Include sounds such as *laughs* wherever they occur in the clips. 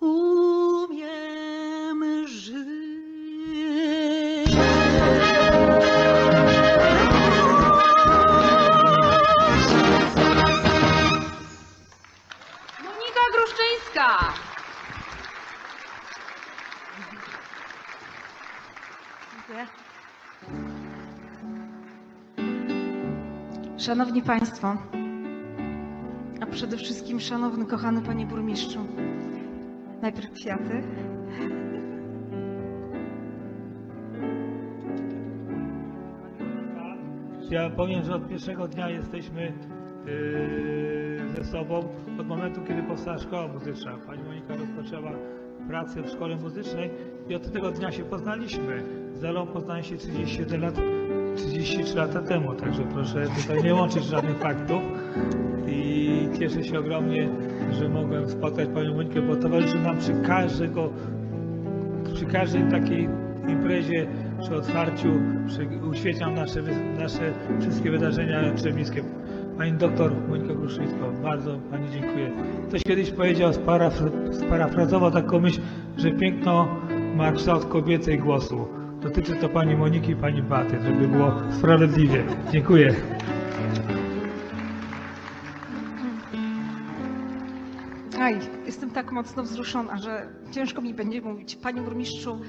umiem żyć. Monika Gruszczyńska. Dziękuję. Szanowni Państwo, a przede wszystkim szanowny, kochany Panie Burmistrzu, najpierw kwiaty. Ja powiem, że od pierwszego dnia jesteśmy yy, ze sobą od momentu, kiedy powstała szkoła muzyczna. Pani Monika rozpoczęła pracę w szkole muzycznej i od tego dnia się poznaliśmy. Z Elą poznałem się 37 lat, 33 lata temu, także proszę tutaj nie łączyć żadnych faktów. I cieszę się ogromnie, że mogłem spotkać Panią Monikę, bo towarzyszy nam przy każdego przy każdej takiej imprezie, przy otwarciu, przy, uświetniam nasze, nasze wszystkie wydarzenia trzebnickie. Pani doktor Monika Gruszyńsko, bardzo Pani dziękuję. Ktoś kiedyś powiedział, sparafra- sparafrazował taką myśl, że piękno ma kształt kobiecej głosu. Dotyczy to Pani Moniki i Pani Baty, żeby było sprawiedliwie. Dziękuję. Aj, jestem tak mocno wzruszona, że ciężko mi będzie mówić. Panie Burmistrzu,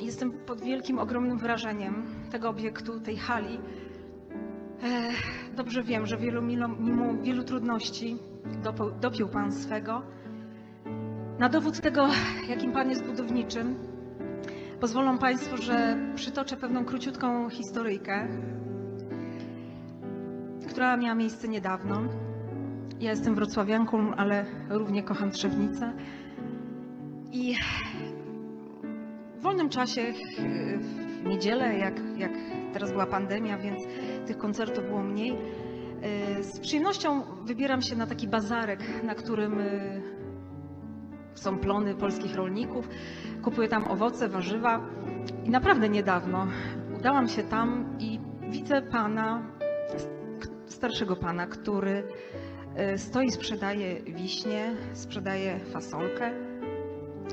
jestem pod wielkim, ogromnym wrażeniem tego obiektu, tej hali. Ech, dobrze wiem, że wielu, mimo, wielu trudności dopiął Pan swego. Na dowód tego, jakim Pan jest budowniczym, pozwolą Państwo, że przytoczę pewną króciutką historyjkę, która miała miejsce niedawno. Ja jestem wrocławianką, ale równie kocham Trzebnicę. I w wolnym czasie, w niedzielę, jak, jak teraz była pandemia, więc tych koncertów było mniej, yy, z przyjemnością wybieram się na taki bazarek, na którym yy, są plony polskich rolników. Kupuję tam owoce, warzywa. I naprawdę niedawno udałam się tam i widzę pana, starszego pana, który E, Stoi, sprzedaje wiśnie, sprzedaje fasolkę,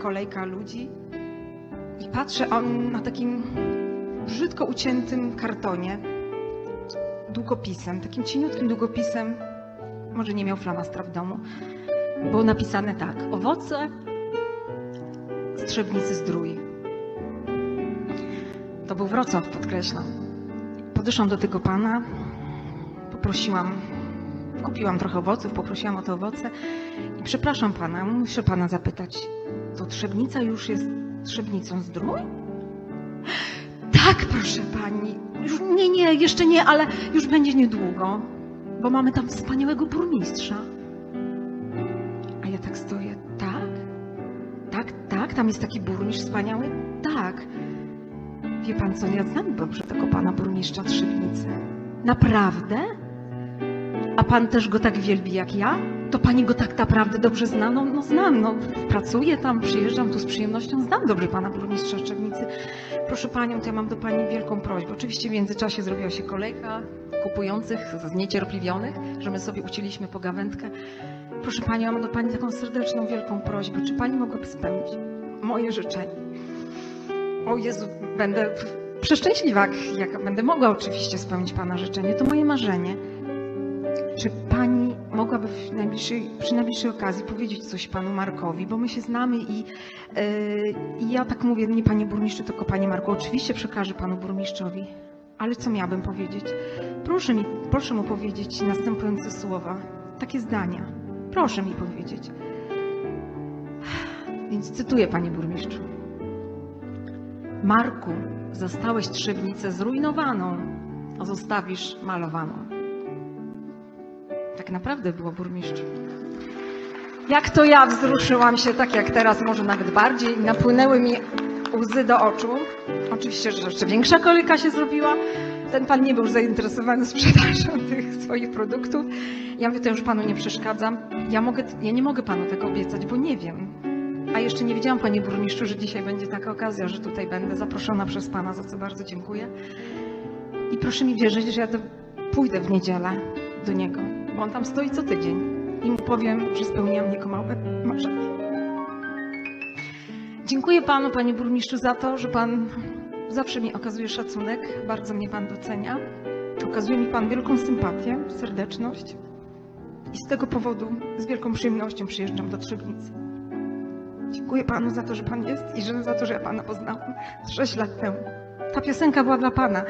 kolejka ludzi. I patrzę, on na takim brzydko uciętym kartonie, długopisem, takim cieniutkim długopisem, może nie miał flamastra w domu, było napisane tak, owoce Strzebnicy Zdrój. To był Wrocław, podkreślam. Podeszłam do tego pana, poprosiłam Kupiłam trochę owoców, poprosiłam o te owoce i przepraszam pana, muszę pana zapytać, to Trzebnica już jest Trzebnicą Zdrój? Tak, proszę pani. Już, nie, nie, jeszcze nie, ale już będzie niedługo, bo mamy tam wspaniałego burmistrza. Ja tak stoję, tak? Tak, tak, tam jest taki burmistrz wspaniały? Tak. Wie pan co, ja znam dobrze tego pana burmistrza Trzebnicy. Naprawdę? A pan też go tak wielbi jak ja? To pani go tak naprawdę dobrze zna? No, no znam, no pracuję tam, przyjeżdżam tu z przyjemnością, znam dobrze pana burmistrza Szczegnicy. Proszę panią, to ja mam do pani wielką prośbę. Oczywiście w międzyczasie zrobiła się kolejka kupujących, zniecierpliwionych, że my sobie ucięliśmy pogawędkę. Proszę panią, mam do pani taką serdeczną, wielką prośbę. Czy pani mogłaby spełnić moje życzenie? O Jezu, będę przeszczęśliwa, jak będę mogła oczywiście spełnić pana życzenie. To moje marzenie. Pani mogłaby najbliższej, przy najbliższej okazji powiedzieć coś panu Markowi, bo my się znamy i, yy, i ja tak mówię, nie panie burmistrzu, tylko panie Marku, oczywiście przekażę panu burmistrzowi, ale co miałabym powiedzieć? Proszę mi, proszę mu powiedzieć następujące słowa, takie zdania. Proszę mi powiedzieć. Więc cytuję, panie burmistrzu. Marku, zastałeś Trzebnicę zrujnowaną, a zostawisz malowaną. Tak naprawdę było burmistrzu. Jak to ja wzruszyłam się, tak jak teraz, może nawet bardziej, napłynęły mi łzy do oczu. Oczywiście, że jeszcze większa kolejka się zrobiła. Ten pan nie był zainteresowany sprzedażą *laughs* tych swoich produktów. Ja mówię, to już panu nie przeszkadzam. Ja, mogę, ja nie mogę panu tego obiecać, bo nie wiem. A jeszcze nie wiedziałam, panie burmistrzu, że dzisiaj będzie taka okazja, że tutaj będę zaproszona przez pana, za co bardzo dziękuję. I proszę mi wierzyć, że ja to pójdę w niedzielę do niego, bo on tam stoi co tydzień i mu powiem, że spełniłam jego małe marzenie. Dziękuję panu, panie burmistrzu, za to, że pan zawsze mi okazuje szacunek, bardzo mnie pan docenia. Okazuje mi pan wielką sympatię, serdeczność. I z tego powodu z wielką przyjemnością przyjeżdżam do Trzebnicy. Dziękuję panu za to, że pan jest i że za to, że ja pana poznałam 6 lat temu. Ta piosenka była dla pana.